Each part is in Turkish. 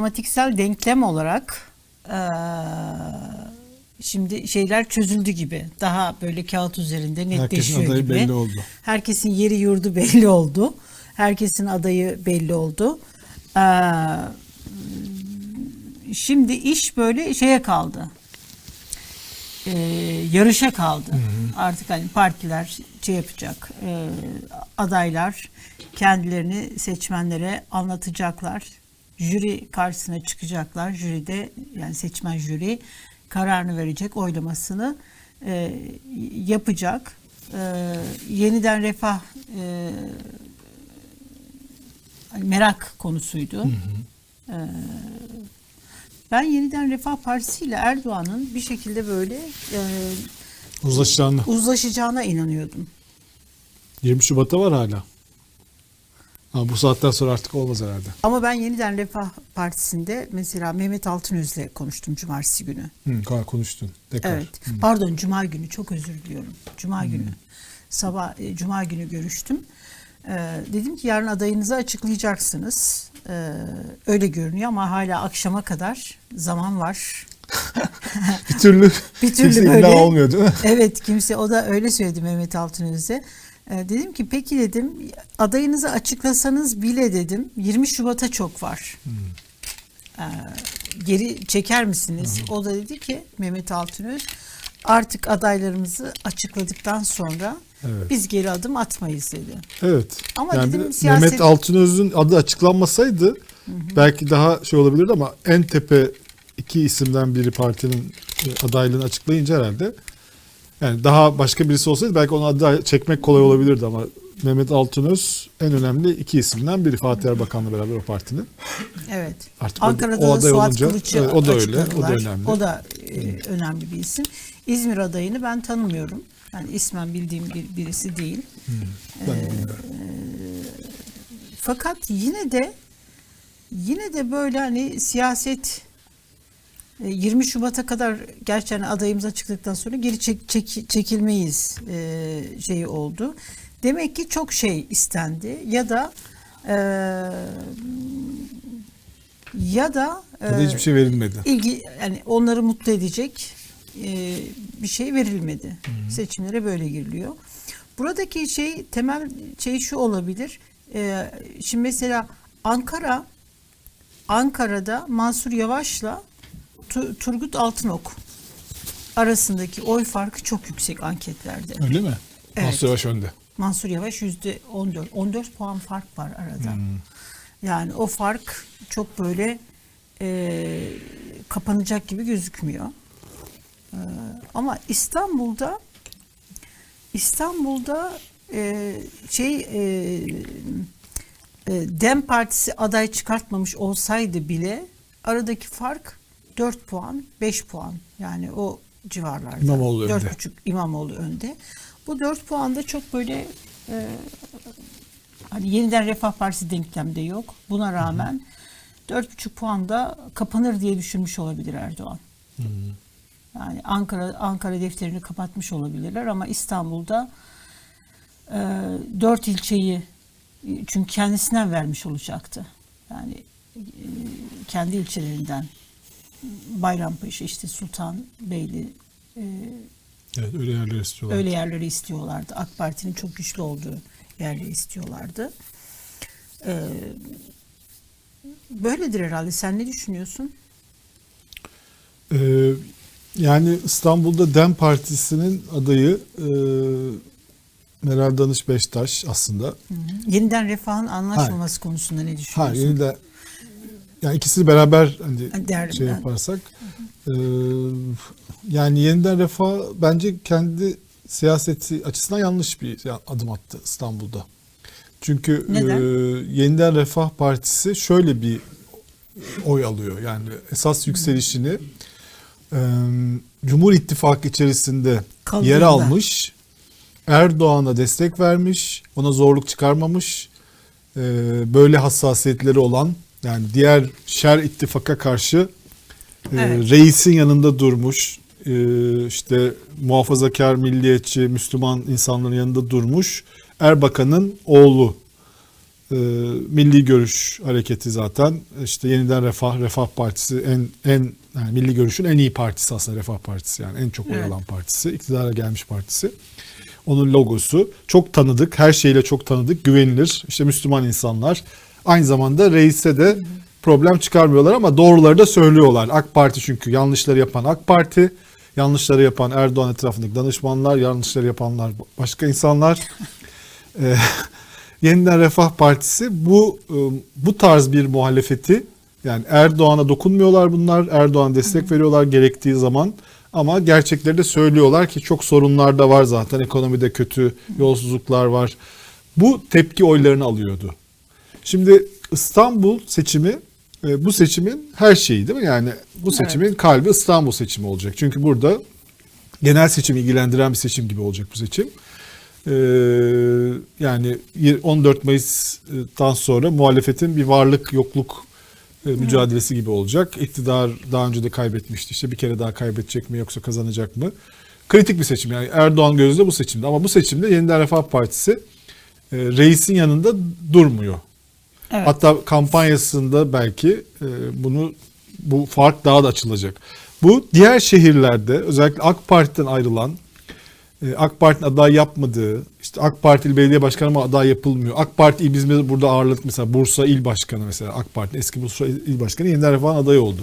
matematiksel denklem olarak eee, şimdi şeyler çözüldü gibi. Daha böyle kağıt üzerinde Herkesin netleşiyor adayı gibi. belli oldu. Herkesin yeri yurdu belli oldu. Herkesin adayı belli oldu. Eee, şimdi iş böyle şeye kaldı. Eee, yarışa kaldı. Artık hani partiler şey yapacak. eee, adaylar kendilerini seçmenlere anlatacaklar. Jüri karşısına çıkacaklar. Jüride yani seçmen jüri kararını verecek, oylamasını eee, yapacak. Eee, yeniden refah hani merak konusuydu. Ee, ben yeniden Refah Partisi ile Erdoğan'ın bir şekilde böyle e, Uzlaşacağını. uzlaşacağına inanıyordum. 20 Şubat'ta var hala. Ama bu saatten sonra artık olmaz herhalde. Ama ben yeniden Refah Partisi'nde mesela Mehmet Altınöz'le konuştum cumartesi günü. Hı, kon- konuştun. Tekrar. Evet. Pardon cuma günü çok özür diliyorum. Cuma günü. Sabah e, cuma günü görüştüm. Ee, dedim ki yarın adayınızı açıklayacaksınız. Ee, öyle görünüyor ama hala akşama kadar zaman var. Bir türlü, Bir türlü kimse böyle- olmuyor değil mi? Evet kimse o da öyle söyledi Mehmet Altınöz'e. Ee, dedim ki peki dedim adayınızı açıklasanız bile dedim 20 Şubat'a çok var. Ee, geri çeker misiniz? O da dedi ki Mehmet Altınöz artık adaylarımızı açıkladıktan sonra Evet. biz geri adım atmayız dedi. Evet. Ama yani dedim siyaset- Mehmet Altınöz'ün adı açıklanmasaydı belki daha şey olabilirdi ama en tepe iki isimden biri partinin e, adaylığını açıklayınca herhalde yani daha başka birisi olsaydı belki onu aday çekmek kolay olabilirdi ama Mehmet Altınöz en önemli iki isimden biri Fatih Erbakan'la beraber o partinin. Evet. Artık o- Ankara'da o da aday Suat olunca, Kılıç'ı evet, o da öyle, o da önemli. O da e, önemli bir isim. İzmir adayını ben tanımıyorum. Yani ismen bildiğim bir, birisi değil. Ben Ee, bilmiyorum. Fakat yine de yine de böyle hani siyaset e, 20 Şubat'a kadar gerçekten adayımız açıkladıktan sonra geri çek, çek- çekilmeyiz e, şeyi oldu. Demek ki çok şey istendi ya da e, ya da, Ya da e, hiçbir şey verilmedi. ilgi yani onları mutlu edecek e, bir şey verilmedi. Seçimlere böyle giriliyor. Buradaki şey temel şey şu olabilir. E, şimdi mesela Ankara Ankara'da Mansur Yavaş'la Turgut Altınok arasındaki oy farkı çok yüksek anketlerde. Öyle mi? Evet. Mansur Yavaş önde. Mansur Yavaş yüzde 14. 14 puan fark var arada. Yani o fark çok böyle e, kapanacak gibi gözükmüyor. E, ama İstanbul'da İstanbul'da e, şey e, e, Dem Partisi aday çıkartmamış olsaydı bile aradaki fark 4 puan, 5 puan. Yani o civarlarda. İmamoğlu önde. 4,5 İmamoğlu önde. Bu 4 puan da çok böyle e, hani yeniden Refah Partisi denklemde yok. Buna rağmen 4,5 puan da kapanır diye düşünmüş olabilir Erdoğan. Yani Ankara Ankara defterini kapatmış olabilirler ama İstanbul'da e, dört ilçeyi çünkü kendisinden vermiş olacaktı. Yani e, kendi ilçelerinden Bayrampaşa işte Sultanbeyli e, Evet öyle yerler istiyorlar. öyle yerleri istiyorlardı. AK Parti'nin çok güçlü olduğu yerleri istiyorlardı. E, böyledir herhalde. Sen ne düşünüyorsun? Ee, yani İstanbul'da DEM Partisi'nin adayı e, Meral Danış Beştaş aslında. Yeniden refahın anlaşmaması konusunda ne düşünüyorsun? yeni de yani ikisini beraber hani Değerli- şey yaparsak e, yani yeniden refah bence kendi siyaseti açısından yanlış bir adım attı İstanbul'da. Çünkü Neden? e, yeniden refah partisi şöyle bir oy alıyor. Yani esas yükselişini e, Cumhur İttifakı içerisinde Kaldığında. yer almış. Erdoğan'a destek vermiş. Ona zorluk çıkarmamış. e, böyle hassasiyetleri olan yani diğer şer ittifaka karşı e, Evet. reisin yanında durmuş. e, işte muhafazakar, milliyetçi, Müslüman insanların yanında durmuş. Erbakan'ın oğlu e, Milli Görüş hareketi zaten işte yeniden Refah Refah Partisi en en yani Milli Görüş'ün en iyi partisi aslında Refah Partisi yani en çok oy Evet. alan partisi, iktidara gelmiş partisi. Onun logosu çok tanıdık, her şeyle çok tanıdık, güvenilir. İşte Müslüman insanlar. Aynı zamanda reise de problem çıkarmıyorlar ama doğruları da söylüyorlar. AK Parti çünkü yanlışları yapan AK Parti, yanlışları yapan Erdoğan etrafındaki danışmanlar, yanlışları yapanlar başka insanlar. Ee, Yeniden Refah Partisi bu e, bu tarz bir muhalefeti yani Erdoğan'a dokunmuyorlar bunlar. Erdoğan destek veriyorlar gerektiği zaman ama gerçekleri de söylüyorlar ki çok sorunlar da var zaten. Ekonomide kötü yolsuzluklar var. Bu tepki oylarını alıyordu. Şimdi İstanbul seçimi e, bu seçimin her şeyi değil mi? Yani bu seçimin kalbi İstanbul seçimi olacak. Çünkü burada genel seçimi ilgilendiren bir seçim gibi olacak bu seçim. Ee, yani 14 Mayıs'tan sonra muhalefetin bir varlık yokluk e, mücadelesi gibi olacak. İktidar daha önce de kaybetmişti. İşte bir kere daha kaybedecek mi yoksa kazanacak mı? Kritik bir seçim. Yani Erdoğan gözünde bu seçimde. Ama bu seçimde Yeniden Refah Partisi e, reisin yanında durmuyor. Evet. Hatta kampanyasında belki e, bunu bu fark daha da açılacak. Bu diğer şehirlerde özellikle AK Parti'den ayrılan e, AK Parti'nin aday yapmadığı, işte AK Partili belediye başkanı ama aday yapılmıyor. AK Parti il- biz burada ağırladık mesela Bursa il başkanı mesela AK Parti eski Bursa il başkanı yeniden refahın adayı oldu.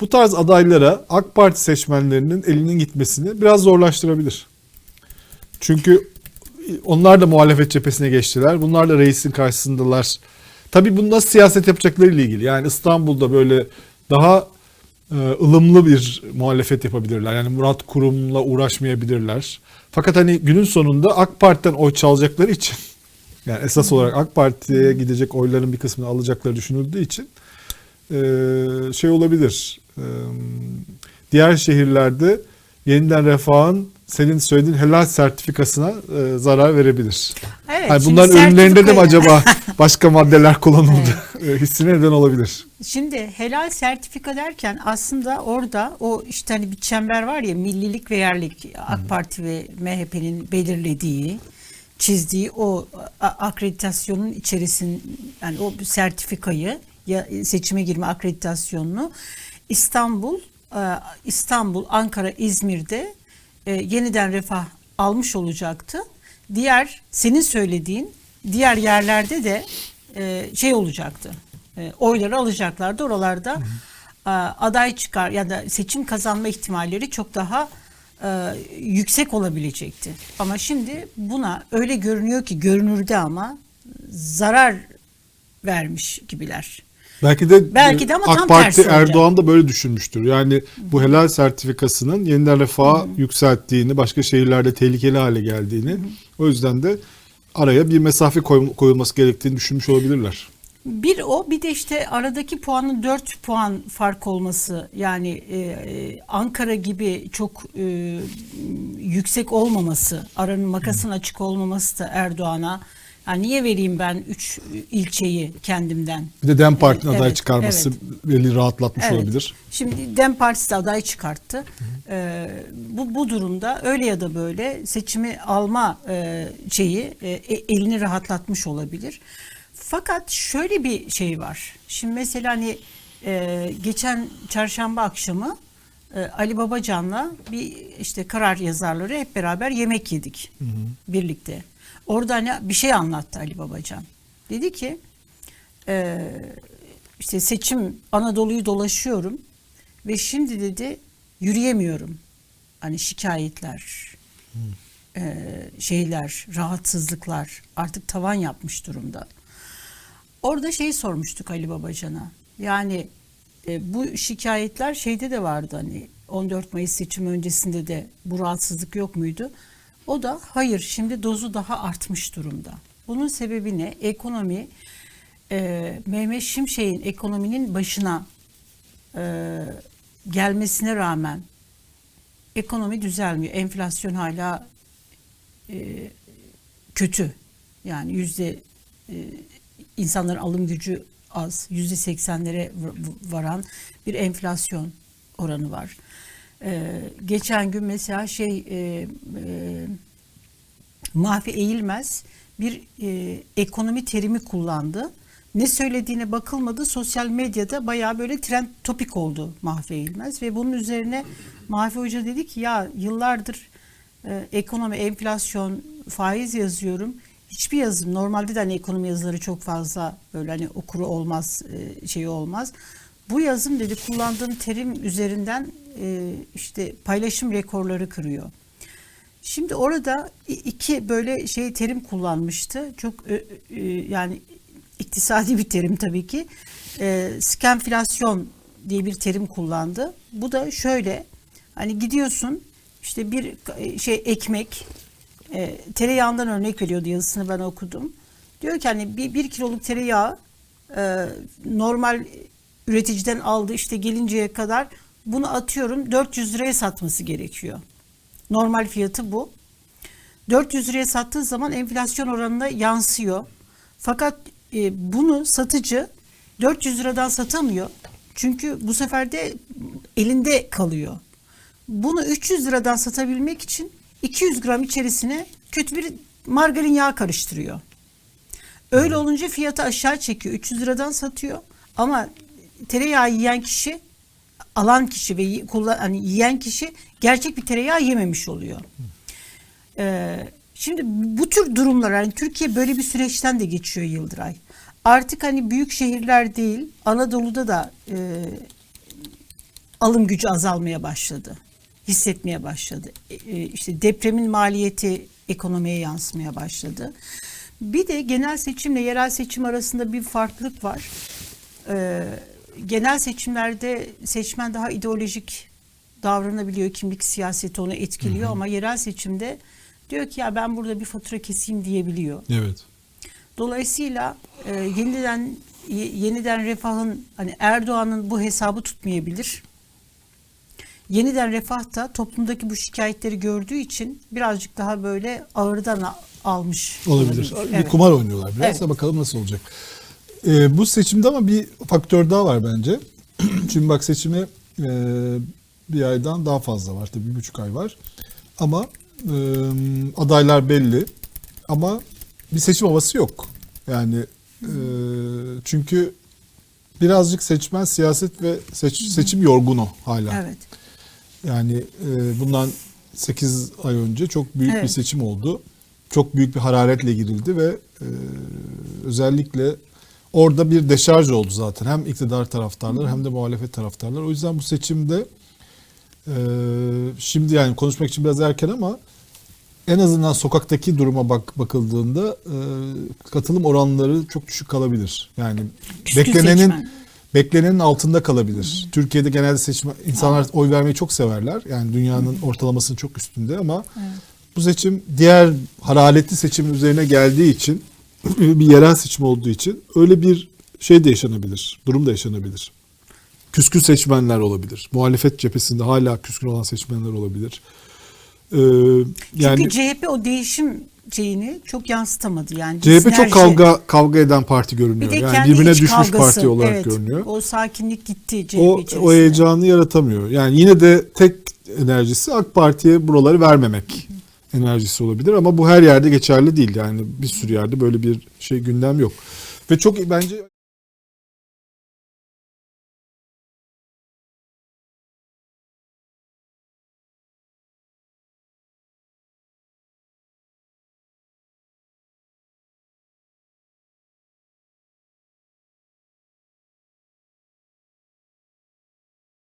Bu tarz adaylara AK Parti seçmenlerinin elinin gitmesini biraz zorlaştırabilir. Çünkü onlar da muhalefet cephesine geçtiler. Bunlar da reisin karşısındalar. Tabii bunu nasıl siyaset yapacaklarıyla ilgili. Yani İstanbul'da böyle daha e, ılımlı bir muhalefet yapabilirler. Yani Murat Kurum'la uğraşmayabilirler. Fakat hani günün sonunda AK Parti'den oy çalacakları için yani esas olarak AK Parti'ye gidecek oyların bir kısmını alacakları düşünüldüğü için e, şey olabilir. E, diğer şehirlerde yeniden refahın senin söylediğin helal sertifikasına e, zarar verebilir. Evet, şimdi bunların ürünlerinde de mi acaba başka maddeler kullanıldı? E, Hissine neden olabilir. Şimdi helal sertifika derken aslında orada o işte hani bir çember var ya millilik ve yerlik AK Parti ve MHP'nin belirlediği, çizdiği o akreditasyonun içerisinde yani o sertifikayı ya seçime girme akreditasyonunu İstanbul, e, İstanbul, Ankara, İzmir'de e, yeniden refah almış olacaktı. Diğer senin söylediğin diğer yerlerde de e, şey olacaktı. E, oyları alacaklardı. Oralarda e, aday çıkar ya da seçim kazanma ihtimalleri çok daha e, yüksek olabilecekti. Ama şimdi buna öyle görünüyor ki görünürde ama zarar vermiş gibiler. Belki de Belki de ama AK tam Parti. Erdoğan da böyle düşünmüştür. Yani bu helal sertifikasının yeniden refaha yükselttiğini, başka şehirlerde tehlikeli hale geldiğini, o yüzden de araya bir mesafe koy- koyulması gerektiğini düşünmüş olabilirler. Bir o bir de işte aradaki puanın 4 puan fark olması yani e, e, Ankara gibi çok e, yüksek olmaması aranın makasın açık olmaması da Erdoğan'a yani niye vereyim ben 3 ilçeyi kendimden Bir de DEM Parti'nin Evet, aday çıkarması evet. beni rahatlatmış Evet. olabilir. Şimdi Dem Partisi de aday çıkarttı. Ee, bu, bu durumda öyle ya da böyle seçimi alma e, şeyi e, e- elini rahatlatmış olabilir. Fakat şöyle bir şey var. Şimdi mesela hani e, geçen çarşamba akşamı e, Ali Babacan'la bir işte karar yazarları hep beraber yemek yedik birlikte. Orada hani bir şey anlattı Ali Babacan. Dedi ki e, işte seçim Anadolu'yu dolaşıyorum ve şimdi dedi yürüyemiyorum. Hani şikayetler, e, şeyler, rahatsızlıklar artık tavan yapmış durumda. Orada şeyi sormuştuk Ali Babacan'a. Yani e, bu şikayetler şeyde de vardı hani 14 Mayıs seçimi öncesinde de bu rahatsızlık yok muydu? O da hayır şimdi dozu daha artmış durumda. Bunun sebebi ne? Ekonomi e, Mehmet Şimşek'in ekonominin başına e, gelmesine rağmen ekonomi düzelmiyor. Enflasyon hala e, kötü. Yani yüzde e, insanların alım gücü az. Yüzde seksenlere varan bir enflasyon oranı var. E, geçen gün mesela şey e, e, Mahfi Eğilmez bir e, ekonomi terimi kullandı. Ne söylediğine bakılmadı. Sosyal medyada bayağı böyle trend topik oldu Mahfi İlmez ve bunun üzerine Mahfi Hoca dedi ki ya yıllardır e, ekonomi, enflasyon, faiz yazıyorum. Hiçbir yazım normalde de hani ekonomi yazıları çok fazla böyle hani okuru olmaz, e, şeyi olmaz. Bu yazım dedi kullandığım terim üzerinden e, işte paylaşım rekorları kırıyor. Şimdi orada iki böyle şey terim kullanmıştı. Çok ö- ö- yani iktisadi bir terim tabii ki. E, skenflasyon diye bir terim kullandı. Bu da şöyle hani gidiyorsun işte bir e, şey ekmek e, tereyağından örnek veriyordu yazısını ben okudum. Diyor ki hani bir, bir kiloluk tereyağı e, normal üreticiden aldı işte gelinceye kadar bunu atıyorum 400 liraya satması gerekiyor. Normal fiyatı bu. 400 liraya sattığı zaman enflasyon oranına yansıyor. Fakat e, bunu satıcı 400 liradan satamıyor. Çünkü bu sefer de elinde kalıyor. Bunu 300 liradan satabilmek için 200 gram içerisine kötü bir margarin yağı karıştırıyor. Öyle olunca fiyatı aşağı çekiyor. 300 liradan satıyor. Ama tereyağı yiyen kişi alan kişi ve kullan, hani yiyen kişi gerçek bir tereyağı yememiş oluyor. Ee, şimdi bu tür durumlar yani Türkiye böyle bir süreçten de geçiyor Yıldıray. Artık hani büyük şehirler değil Anadolu'da da e, alım gücü azalmaya başladı. Hissetmeye başladı. E, e, işte depremin maliyeti ekonomiye yansımaya başladı. Bir de genel seçimle yerel seçim arasında bir farklılık var. Ee, genel seçimlerde seçmen daha ideolojik davranabiliyor. Kimlik siyaseti onu etkiliyor ama yerel seçimde diyor ki ya ben burada bir fatura keseyim diyebiliyor. Evet. Dolayısıyla e, yeniden ye- yeniden refahın hani Erdoğan'ın bu hesabı tutmayabilir. Yeniden refah da toplumdaki bu şikayetleri gördüğü için birazcık daha böyle ağırdan almış Olabilir. Bir Evet. kumar oynuyorlar biraz Evet. da bakalım nasıl olacak. Ee, bu seçimde ama bir faktör daha var bence. Çünkü bak seçimi e, bir aydan daha fazla var. Tabii bir buçuk ay var. Ama e, adaylar belli. Ama bir seçim havası yok. Yani e, çünkü birazcık seçmen siyaset ve seç- seçim yorgunu hala. Evet. Yani e, bundan 8 ay önce çok büyük bir Evet. seçim oldu. Çok büyük bir hararetle girildi ve e, özellikle orada bir deşarj oldu zaten. Hem iktidar taraftarları hem de muhalefet taraftarları. O yüzden bu seçimde e, şimdi yani konuşmak için biraz erken ama en azından sokaktaki duruma bak bakıldığında e, katılım oranları çok düşük kalabilir. Yani Küskün beklenenin seçmen. beklenenin altında kalabilir. Türkiye'de genelde seçim insanlar oy vermeyi çok severler. Yani dünyanın ortalamasının çok üstünde ama bu seçim diğer hararetli seçimin üzerine geldiği için bir yerel seçim olduğu için öyle bir şey de yaşanabilir. Durum da yaşanabilir. Küskün seçmenler olabilir. Muhalefet cephesinde hala küskün olan seçmenler olabilir. Ee, yani Çünkü CHP o değişim şeyini çok yansıtamadı yani. CHP sinerji- çok kavga kavga eden parti bir görünüyor. de Yani birbirine düşmüş kavgası. parti olarak evet, görünüyor. O sakinlik gitti CHP o, içerisinde. o heyecanı yaratamıyor. Yani yine de tek enerjisi AK Parti'ye buraları vermemek enerjisi olabilir ama bu her yerde geçerli değil. Yani bir sürü yerde böyle bir şey gündem yok. Ve çok bence